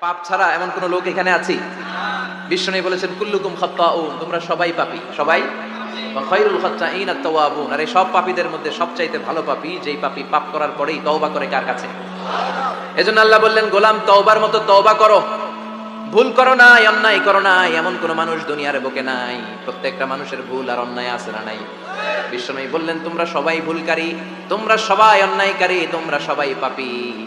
পাপ ছাড়া এমন কোন লোক এখানে আছি? বিষ্ণু বলেছেন, কুল্লুকুম খাত্তাউন তোমরা সবাই পাপি। সবাই? ওয়া খায়রুল খাত্তাইন আত-তাওয়াবুন আর এই সব পাপীদের মধ্যে সবচাইতে ভালো পাপী, যেই পাপী পাপ করার পরেই তওবা করে কার কাছে? এজন্য আল্লাহ বললেন, গোলাম, তওবার মতো তওবা করো। ভুল করো নাই, অন্যায় করো নাই, এমন কোন মানুষ দুনিয়ার বুকে নাই। প্রত্যেকটা মানুষের ভুল আর অন্যায় আছে না নাই? বিষ্ণু বললেন, তোমরা সবাই ভুলকারী, তোমরা সবাই অন্যায়কারী, তোমরা সবাই পাপী।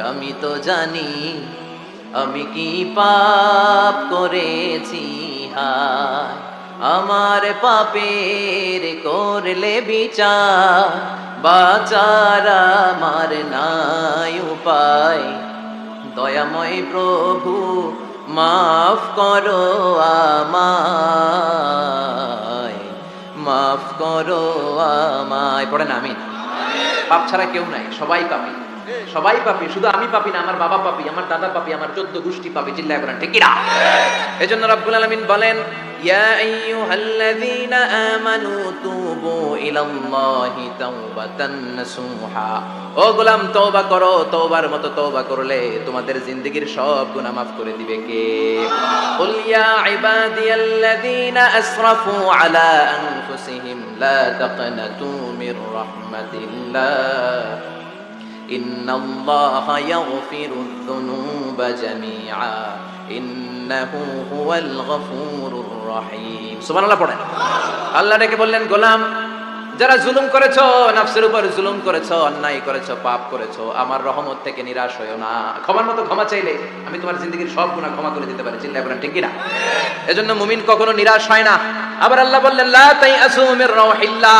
আমি তো জানি, আমি কি পাপ করেছি? হায়, আমার পাপের করলে বিচার, বাচার আমার নাই উপায়। দয়াময় প্রভু, মাফ করো আমায়, মাফ করো আমায়। পড়েন আমিন। পাপ ছাড়া কেউ নাই, সবাই পাপি। সবাই পাপি, শুধু আমি পাপি না, আমার বাবা পাপি, আমার দাদা পাপি, আমার চোদ্দ গোষ্ঠী পাপি চিল্লায় বলেন ঠিক কিনা? এজন্য রব্বুল আলামিন বলেন আমানু তুবু ইলাল্লাহি তাওবাতান নাসুহা। ও গোলাম, তওবা করো, তওবার মতো তওবা করলে তোমাদের জিন্দেগীর সব গুনাহ মাফ করে দিবে কে? ইয়া ইবাদিয়াল্লাযীনা আসরাফু আলা আনফুসিহিম, লা তাকনাতু মির রাহমাতিল্লাহ। إن الله يغفر الذنوب جميعا إنه هو الغفور الرحيم সুবহান আল্লাহ পড়েন আল্লাহ ডেকে বললেন গোলাম যারা জুলুম করেছো নফসের উপর জুলুম করেছো অন্যায় করেছো পাপ করেছো আমার রহমত থেকে নিরাশ হইও না ক্ষমার মতো ক্ষমা চাইলে আমি তোমার জিন্দগির সব গুনাহ ক্ষমা করে দিতে পারি চিল্লায় বলেন ঠিক কিনা এজন্য মুমিন কখনো নিরাশ হয় না আবার আল্লাহ বললেন লা তাইআসু মির রাহিল্লাহ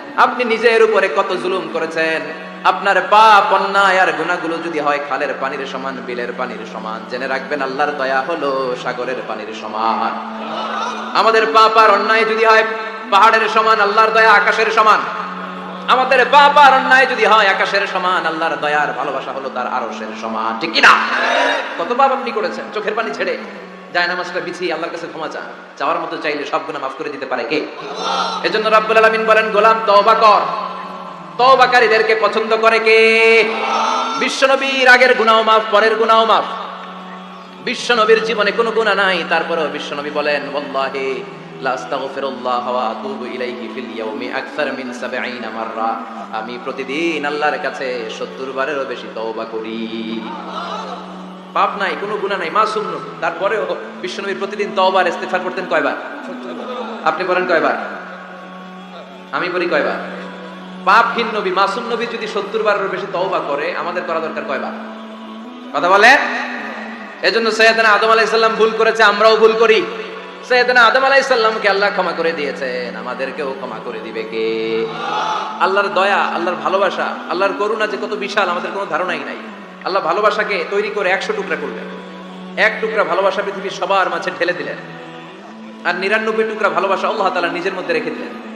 আপনি নিজের উপরে কত জুলুম করেছেন? আপনার পাপ, অন্যায় আর গুণাগুলো যদি হয় খালের পানির সমান, বিলের পানির সমান। জেনে রাখবেন, আল্লাহর দয়া হলো সাগরের পানির সমান। আমাদের পাপ আর অন্যায় যদি হয় পাহাড়ের সমান, আল্লাহর দয়া আকাশের সমান। আমাদের পাপ আর অন্যায় যদি হয় আকাশের সমান, আল্লাহর দয়ার ভালোবাসা হলো তার আরশের সমান। ঠিক কিনা? কত পাপ আপনি করেছেন? চোখের পানি ছেড়ে। যায় নামাজটা বিছিয়ে আল্লাহর কাছে ক্ষমা চান চাওয়ার মতো চাইলে সব গুণা মাফ করে দিতে পারে কে? এজন্য বলেন, গোলাম, তওবা কর। তওবাকারীদেরকে পছন্দ করে কে? বিশ্বনবীর আগের মাফ, পরের মাফ। বিশ্বনবীর জীবনে কোনো গুনাহ নাই। তারপরেও বিশ্বনবী বলেন, ওয়াল্লাহি লা আস্তাগফিরুল্লাহ ওয়া আতুবু ইলাইহি ফিল ইয়াউমি আকসার 70 মাররা। আমি প্রতিদিন আল্লাহর কাছে 70 বারেরও বেশি তওবা করি। পাপ নাই, কোনো গুনাহ নাই, মাসুম নবী তারপরেও বিশ্বনবী প্রতিদিন তওবার, ইস্তেগফার করতেন কয়বার? আপনি বলেন কয়বার? আমি বলি কয়বার? পাপহীন নবী, মাসুম নবী যদি সত্তর বারের বেশি তওবা করে, আমাদের করা দরকার কয়বার? কথা বলে এজন্য সৈয়দনা আদম আলাইসাল্লাম ভুল করেছে, আমরাও ভুল করি। সৈয়দনা আদম আলাইসাল্লামকে আল্লাহ ক্ষমা করে দিয়েছেন, আমাদেরকেও ক্ষমা করে দিবে কে? আল্লাহর দয়া, আল্লাহর ভালোবাসা, আল্লাহর করুণা যে কত বিশাল, আমাদের কোনো ধারণাই নাই। আল্লাহ ভালোবাসাকে তৈরি করে একশো টুকরা করলেন। এক টুকরা ভালোবাসা পৃথিবীর সবার মাঝে ঢেলে দিলেন। আর নিরানব্বই টুকরা ভালোবাসা আল্লাহ তালা নিজের মধ্যে রেখে দিলেন।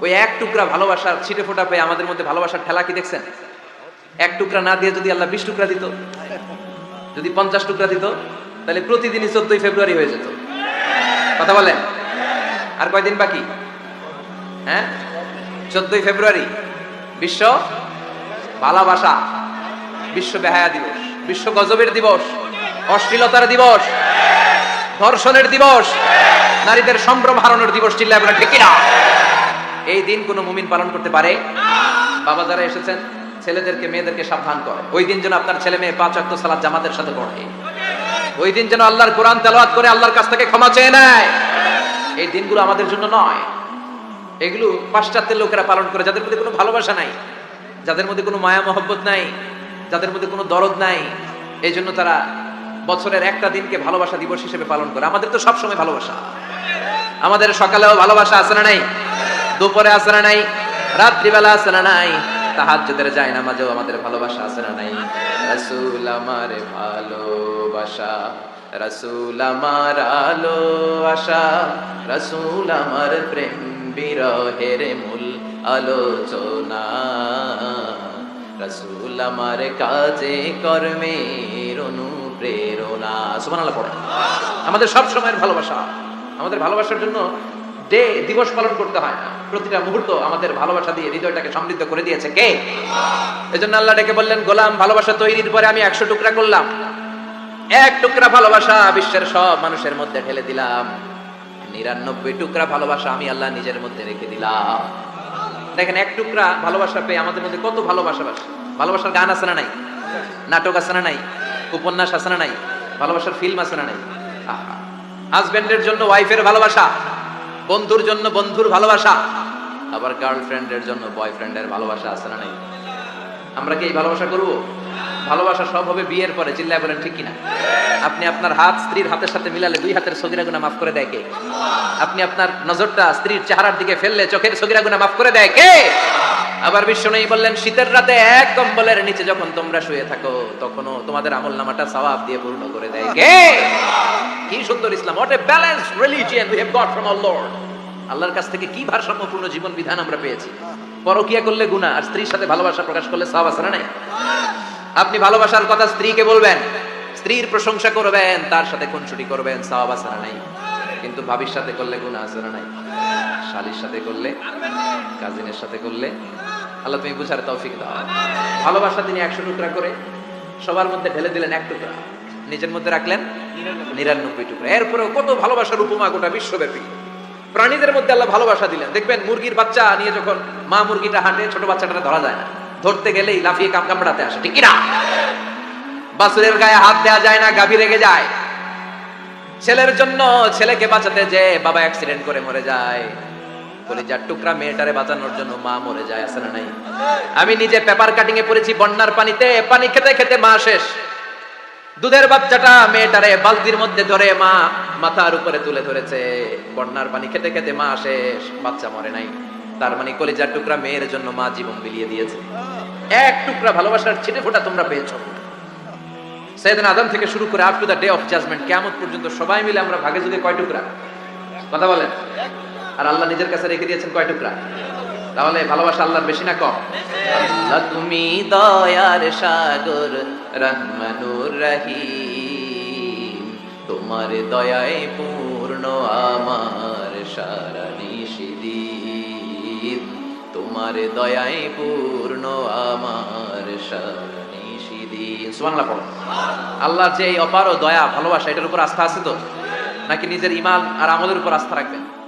ওই এক টুকরা ভালোবাসার ছিটে ফোটা পেয়ে আমাদের মধ্যে ভালোবাসার ঠেলা কি দেখছেন? এক টুকরা না দিয়ে যদি আল্লাহ বিশ টুকরা দিত, যদি পঞ্চাশ টুকরা দিত, তাহলে প্রতিদিনই চোদ্দই ফেব্রুয়ারি হয়ে যেত। কথা বলেন? আর কয়দিন বাকি? হ্যাঁ? চোদ্দই ফেব্রুয়ারি। বিশ্ব ভালোবাসা। বিশ্ব বেহায়া দিবস, বিশ্ব গজবের দিবস, অশ্লীলতার দিবস, ধর্ষণের দিবস, নারীদের সম্ভ্রম হারানোর দিবস আপনার ঠিক না এই দিন কোনো মুমিন পালন করতে পারে? বাবা যারা এসেছেন, ছেলেদেরকে, মেয়েদেরকে সাবধান করে। ওই দিন যেন আপনার ছেলে মেয়ে পাঁচ অক্ট সালাদ জামাতের সাথে পড়ে। ওই দিন যেন আল্লাহর কোরআন তেলাওয়াত করে আল্লাহর কাছ থেকে ক্ষমা চেয়ে নেয়। এই দিনগুলো আমাদের জন্য নয়। এগুলো পাশ্চাত্যের লোকেরা পালন করে, যাদের মধ্যে কোনো ভালোবাসা নাই, যাদের মধ্যে কোনো মায়া মহব্বত নাই যাদের মধ্যে কোনো দরদ নাই এই জন্য তারা বছরের একটা দিনকে ভালোবাসা দিবস হিসেবে পালন করে। আমাদের তো সবসময় ভালোবাসা। আমাদের সকালেও ভালোবাসা আছে না নাই? দুপুরে আছে না নাই? রাত্রিবেলা আছে না নাই? তাহাজ্জুদের যায় নামাজেও আমাদের ভালোবাসা আছে না নাই? রাসূল আমার ভালোবাসা, রাসূল আমার আলো আশা রাসূল আমার প্রেম বিরহের মূল আলোচনা। রাসূল আমার কাজে কর্মের অনুপ্রেরণা। সুবহানাল্লাহ, পড়ে। আমাদের সব সময়ের ভালোবাসা। আমাদের ভালোবাসার জন্য ডে দিবস পালন করতে হয় না। প্রতিটা মুহূর্ত আমাদের ভালোবাসা দিয়ে হৃদয়টাকে সমৃদ্ধ করে দিয়েছে কে? এজন্য আল্লাহ ডেকে বললেন, গোলাম, ভালোবাসা তৈরির পরে আমি একশো টুকরা করলাম। এক টুকরা ভালোবাসা বিশ্বের সব মানুষের মধ্যে ঢেলে দিলাম। নিরানব্বই টুকরা ভালোবাসা আমি আল্লাহ নিজের মধ্যে রেখে দিলাম। দেখেন, এক টুকরা ভালোবাসা পেয়ে আমাদের মধ্যে কত ভালোবাসা বাসে। ভালোবাসার গান আছে না নাই? নাটক আছে না নাই? উপন্যাস আছে না নাই? ভালোবাসার ফিল্ম আছে না নাই? আহা। হাজবেন্ডের জন্য ওয়াইফের ভালোবাসা, বন্ধুর জন্য বন্ধুর ভালোবাসা, আবার গার্লফ্রেন্ডের জন্য বয়ফ্রেন্ডের ভালোবাসা আছে না নাই? আমরা কি এই ভালোবাসা করব? ভালোবাসা সব হবে বিয়ের পরে, চিল্লায় বলেন, ঠিক কিনা? আপনি আপনার হাত স্ত্রীর হাতের সাথে মিলালে দুই হাতের সগিরা গুণা মাফ করে দেয় কে? আপনি আপনার নজরটা স্ত্রীর চেহারার দিকে ফেললে চোখের সগিরা গুণা মাফ করে দেয় কে? আবার বিশ্ব নেই বললেন, শীতের রাতে এক কম্বলের নিচে যখন তোমরা শুয়ে থাকো, তখনও তোমাদের আমল নামাটা সওয়াব দিয়ে পূর্ণ করে দেয় কে? কি সুন্দর ইসলাম what a balance religion we have got from our lord আল্লাহর কাছ থেকে কি ভারসাম্যপূর্ণ জীবন বিধান আমরা পেয়েছি? পরকিয়া করলে গুনাহ, আর স্ত্রীর সাথে ভালোবাসা প্রকাশ করলে সওয়াব আছে না নাই? আপনি ভালোবাসার কথা স্ত্রীকে বলবেন, স্ত্রীর প্রশংসা করবেন, তার সাথে খুনসুটি করবেন, সওয়াব আছে নাই? কিন্তু ভাবির সাথে করলে আছে না নাই? শালির সাথে করলে, কাজিনের সাথে করলে, আল্লাহ তুমি বুঝার তৌফিক দাও। ভালোবাসা তিনি একশো টুকরা করে, সবার মধ্যে ঢেলে দিলেন এক টুকরা। নিজের মধ্যে রাখলেন নিরানব্বই টুকরা। এরপরেও কত ভালোবাসার উপমা গোটা বিশ্বব্যাপী। প্রাণীদের মধ্যে আল্লাহ ভালোবাসা দিলেন। দেখবেন মুরগির বাচ্চা নিয়ে যখন মা মুরগিটা হাঁটে, ছোট বাচ্চাটা ধরা যায় না। ধরতে গেলেই লাফিয়ে কাম কামড়াতে আসে, ঠিক কিনা? বাসুরের গায়ে হাত দেওয়া যায় না, গাভী রেগে যায়। ছেলের জন্য ছেলেকে বাঁচাতে যে বাবা অ্যাক্সিডেন্ট করে মরে যায়। টুকরা মেয়েটারে বাঁচানোর জন্য মা মরে যায় না নাই? আমি নিজে পেপার কাটিং এ পড়েছি বন্যার পানিতে, পানি খেতে খেতে মা শেষ। দুধের বাচ্চাটা মেয়েটারে বালতির মধ্যে ধরে মা মাথার উপরে তুলে ধরেছে। বন্যার পানি খেতে খেতে মা শেষ, বাচ্চা মরে নাই। তার মানে কলিজার টুকরা মেয়ের জন্য মা জীবন বিলিয়ে দিয়েছে। এক টুকরা ভালোবাসার ছিটে ফোটা তোমরা পেয়েছ। সেদিন আদম থেকে শুরু করে up to the day of judgement কেমন পর্যন্ত সবাই মিলে আমরা ভাগে যুগে কয় টুকরা? কথা বলেন। আর আল্লাহ নিজের কাছে রেখে দিয়েছেন কয় টুকরা? তাহলে ভালোবাসা আল্লাহর বেশি না কম? আল্লাহ তুমি দয়ার সাগর, রহমানুর রহিম। তোমার দয়ায় পূর্ণ আমার সারা তোমার দয়ায় পূর্ণ আমার সুবাংলা পড়ো। আল্লাহর যে অপার দয়া, ভালোবাসা, এটার উপর আস্থা আছে তো? নাকি নিজের ইমান আর আমলের উপর আস্থা রাখবেন?